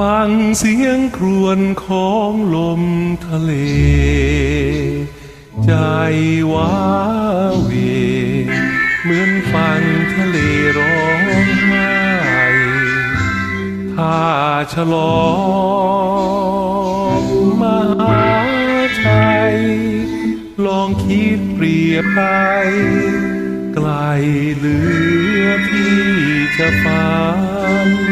ฟังเสียงครวญของลมทะเล ใจว้าเว เหมือนฟังทะเลร้องไห้ถ้าฉลองมหาชัยลองคิดเปรียบไป ไกลเหลือที่จะฝัน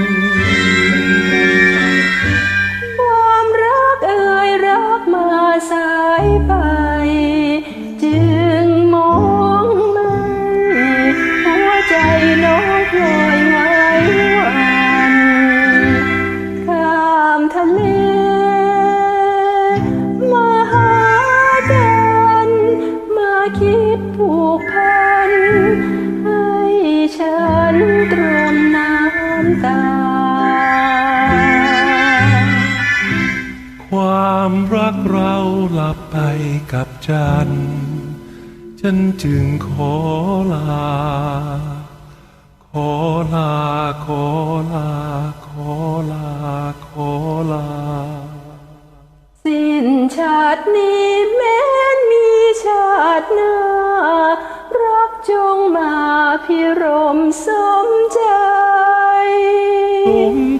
ความรักเราหลับไปกับจัน ฉันจึงขอลา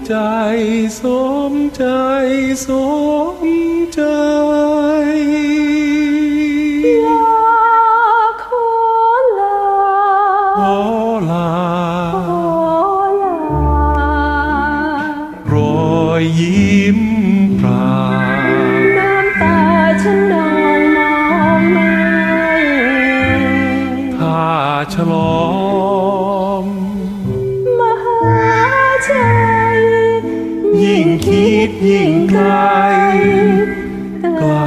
ใจสมใจสมใจลาขอลาขอลาขอลารอยยิ้มปรา ยิ่งคิดยิ่งไกลไกล